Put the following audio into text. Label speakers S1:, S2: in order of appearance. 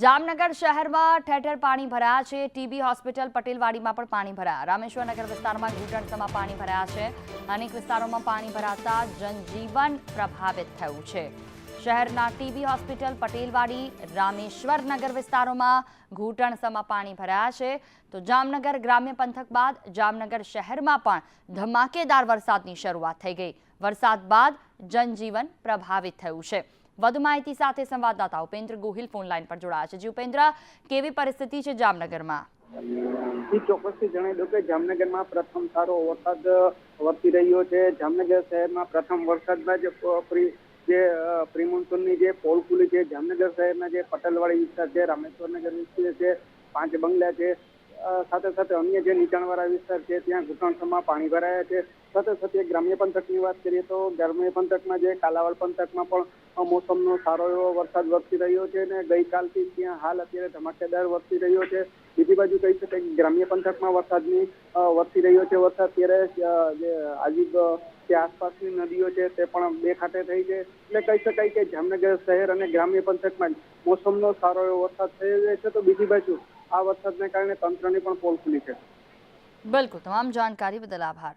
S1: જામનગર શહેરમાં ઠેર પાણી ભરાયા છે. ટીબી હોસ્પિટલ પટેલવાડીમાં પણ પાણી ભરાયા. રામેશ્વરનગર વિસ્તારમાં ઘૂંટણસમાં પાણી ભરાયા છે. અનેક વિસ્તારોમાં પાણી ભરાતા જનજીવન પ્રભાવિત થયું છે. શહેરના ટીબી હોસ્પિટલ પટેલવાડી, રામેશ્વરનગર વિસ્તારોમાં ઘૂંટણસમાં પાણી ભરાયા છે. તો જામનગર ગ્રામ્ય પંથક બાદ જામનગર શહેરમાં પણ ધમાકેદાર વરસાદની શરૂઆત થઈ ગઈ. વરસાદ બાદ જનજીવન પ્રભાવિત થયું છે. વધુ માહિતી સાથે સંવાદદાતા ઉપેન્દ્ર ગોહિલ ફોન લાઈન પર જોડાયા છે. જી ઉપેન્દ્ર, કેવી પરિસ્થિતિ છે જામનગરમાં?
S2: ચોક્કસથી જણાવી દઉં કે જામનગરમાં પ્રથમ સારો વરસાદ વરસી રહ્યો છે. જામનગર શહેરમાં પ્રથમ વરસાદમાં જે જે પ્રી મોન્સૂનની જે પોલ ખુલી છે, જામનગર શહેરના જે પટેલવાડી વિસ્તાર છે રામેશ્વરનગર વિસ્તાર છે, પાંચ બંગલા છે સાથે સાથે અન્ય જે નીચાણવાળા વિસ્તાર છે, ત્યાં ઘૂંટણસમાં પાણી ભરાયા છે. સાથે સાથે ગ્રામ્ય પંથકની વાત કરીએ તો ગ્રામ્ય પંથકમાં જે કાલાવાડ પંથકમાં પણ મોસમનો સારો એવો વરસાદ વરસી રહ્યો છે અને ગઈકાલથી ત્યાં હાલ અત્યારે ધમાકેદાર વરસી રહ્યો છે. બીજી બાજુ કહી શકાય કે ગ્રામ્ય પંથકમાં વરસાદની વરસી રહ્યો છે. વરસાદ ત્યારે જે આજુ જે આસપાસની નદીઓ છે તે પણ બે ખાતે થઈ છે. એટલે કહી શકાય કે જામનગર શહેર અને ગ્રામ્ય પંથકમાં મોસમનો સારો એવો વરસાદ થઈ રહ્યો છે. તો બીજી બાજુ આ વરસાદને કારણે તંત્રની પણ પોલ ખુલી છે.
S1: બિલકુલ તમામ જાણકારી બદલ આભાર.